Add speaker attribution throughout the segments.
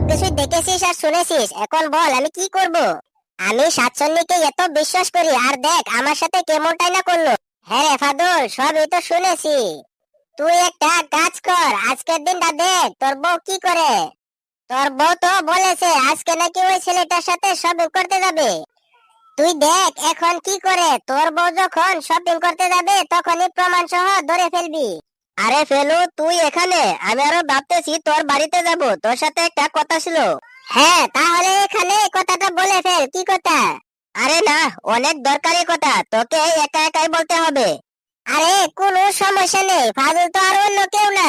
Speaker 1: সবকিছু দেখেছিস আর শুনেছিস। এখন বল, আমি কি করব? আমি সাতচল্লিকে এত বিশ্বাস করি, আর দেখ, আমার সাথে কেমনটাই না করল। হ্যাঁ রে ফাদুল, সবই তো শুনেছি। তুই একটা কাজ কর, আজকের দিনটা দেখ, তোর বউ কি করে? তোর বউ তো বলেছে, আজকে নাকি ওই ছেলেটার সাথে শপিং করতে যাবে। তুই দেখ, এখন কি করে? তোর বউ যখন শপিং করতে যাবে, তখনই প্রমাণ সহ ধরে ফেলবি। আরে ফেলু তুই এখানে? আমি আরও ভাবতেছি তোর বাড়িতে যাব। তোর সাথে একটা কথা ছিল। হ্যাঁ তাহলে এখানে কথাটা বলে ফেল। কি কথা? আরে না অনেক দরকারি কথা। তোকে একা একাই বলতে হবে। আরে কোনো সমস্যা নেই। ফাজল তো আর অন্য কেউ না।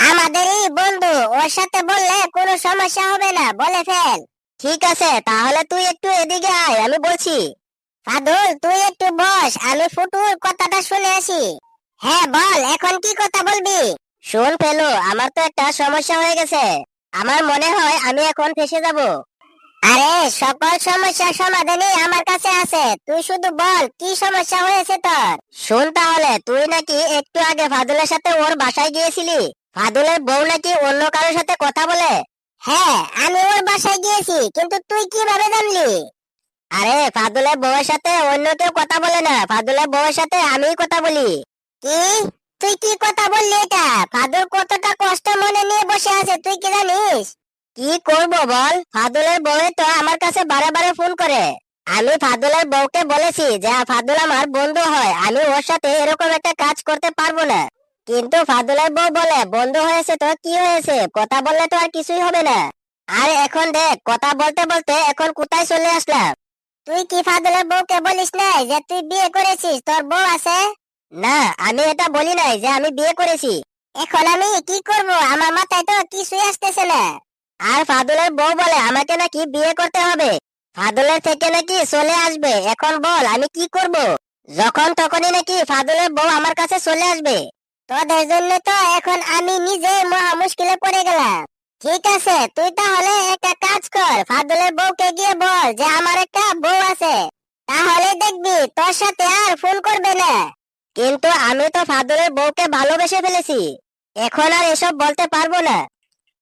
Speaker 1: আমাদেরই বন্ধু। ওর সাথে বললে কোনো সমস্যা হবে না। বলে ফেল। ঠিক আছে তাহলে তুই একটু এদিকে আয় আমি বলছি। ফাদুল তুই একটু বস। আমি ফুটুর কথাটা শুনে আসি। হ্যাঁ বল এখন কি কথা বলবি? শোন ফেলু আমার তো একটা সমস্যা হয়ে গেছে। আমার মনে হয় আমি এখন ফেসে যাব। আরে সকল সমস্যার সমাধানই আমার কাছে আছে। তুই শুধু বল কি সমস্যা হয়েছে তোর? শোন তাহলে তুই নাকি একটু আগে ফাদুলের সাথে ওর বাসায় গিয়েছিলি? ফাদুলের বউ নাকি অন্য কারোর সাথে কথা বলে? হ্যাঁ আমি ওর বাসায় গিয়েছি কিন্তু তুই কীভাবে জানলি? আরে ফাদুলের বউয়ের সাথে অন্য কেউ কথা বলে না। ফাদুলের বউয়ের সাথে আমিই কথা বলি। কি তুই কি কথা বললি এটা? ফাদুল কতটা কষ্ট মনে নিয়ে বসে আছে, তুই কি জানিস? কি করব বল? ফাদুলের বউয়ে তো আমার কাছে বারে ফোন করে। আমি ফাদুলের বউকে বলেছি যে, ফাদুল আমার বন্ধু হয়, আমি ওর সাথে এরকম একটা কাজ করতে পারব না। কিন্তু ফাদুলের বউ বলে, বন্ধু হয়েছে তো কি হয়েছে? কথা বললে তো আর কিছুই হবে না। আর এখন দেখ, কথা বলতে বলতে এখন কোথায় চলে আসলাম? তুই কি ফাদুলের বউকে বলিস নাই যে, তুই বিয়ে করেছিস? তোর বউ আছে? না, আমি এটা বলি নাই যে আমি বিয়ে করেছি। এখন আমি কি করব? আমার মাথায় তো কিছুই আসতেছে না। আর ফাদুলের বউ বলে, আমাকে নাকি বিয়ে করতে হবে। ফাদুলের থেকে নাকি চলে আসবে। এখন বল, আমি কি করব? যখন তখনই নাকি ফাদুলের বউ আমার কাছে চলে আসবে। তোদের জন্য তো এখন আমি নিজে মহা মুশকিলে পড়ে গেলাম। ঠিক আছে, তুই তাহলে একটা কাজ কর। ফাদুলের বউকে গিয়ে বল যে আমার একটা বউ আছে। তাহলে দেখবি, তোর সাথে আর ফোন করবে না। কিন্তু আমি তো ফাদুলের বউকে ভালোবেসে ফেলেছি। এখন আর এসব বলতে পারব না।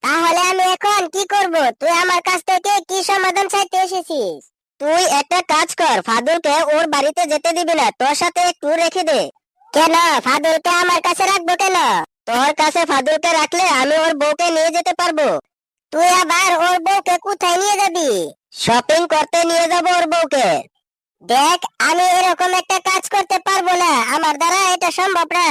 Speaker 1: তাহলে আমি এখন কি করব? তুই আমার কাছ থেকে কি সমাধান চাইতে এসেছিস? তুই একটা কাজ কর ফাদুলকে ওর বাড়িতে যেতে দিবি না, তোর সাথে একটু রেখে দে। কেন? ফাদুলকে আমার কাছে রাখব কেন? তোর কাছে ফাদুলকে রাখলে আমি ওর বউকে নিয়ে যেতে পারব। তুই আবার ওর বউকে কোথায় নিয়ে যাবি? শপিং করতে নিয়ে যাব ওর বউকে। দেখ, আমি এরকম একটা কাজ করতে পারব না। আমার দ্বারা এটা সম্ভব না।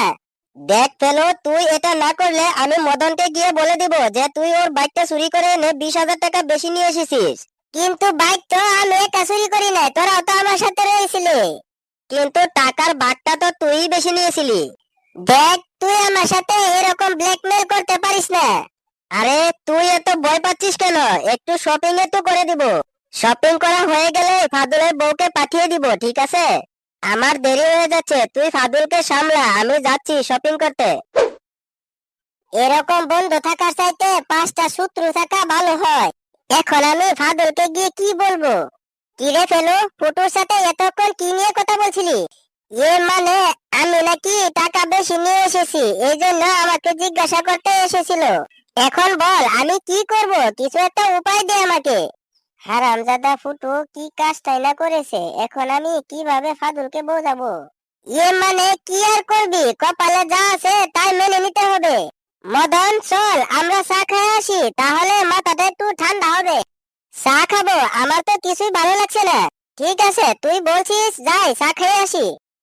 Speaker 1: দেখ, ফেলো, তুই এটা না করলে আমি মদনকে গিয়ে বলে দিব যে তুই ওর বাইকটা চুরি করে এনে বিশ হাজার টাকা বেশি নিয়ে এসেছিস। কিন্তু বাইক তো আমি একা চুরি করি নাই, তোরাও তো আমার সাথে রয়েছিলি। কিন্তু টাকার বাঘটা তো তুই বেশি নিয়েছিলি। দেখ, তুই আমার সাথে এরকম ব্ল্যাকমেল করতে পারিস না। আরে, তুই এত ভয় পাচ্ছিস কেন? একটু শপিং এ তো করে দিব। শপিং করা হয়ে গেলে ফাদুলের বউকে পাঠিয়ে দিব, ঠিক আছে? আমার দেরি হয়ে যাচ্ছে, তুই ফাদুলকে সামলা, আমি যাচ্ছি শপিং করতে। এরকম বন্ধু থাকার চাইতে পাঁচটা শত্রু থাকা ভালো হয়। এখন আমি ফাদুলকে গিয়ে কি বলব? কিরে ফেলো, ফুটুর সাথে এতক্ষণ কি নিয়ে কথা বলছিলি? এ মানে আমি নাকি টাকা বেশি নিয়ে এসেছি, এই জন্য আমাকে জিজ্ঞাসা করতে এসেছিল। এখন বল, আমি কি করব? কিছু একটা উপায় দে আমাকে। হারামজাদা ফুটু, কি কাজটাই না করেছে? এখন আমি কীভাবে ফাদুলকে বোঝাবো? ইয়ে মানে কি আর করবি? কপালে যা আছে তাই মেনে নিতে হবে। মদন, চল, আমরা চা খাই আসি, তাহলে মাথাটা একটু ঠান্ডা হবে। চা খাব, আমার তো কিছুই ভালো লাগছে না। ঠিক আছে, তুই বলছিস, যাই, চা খেয়ে আসি।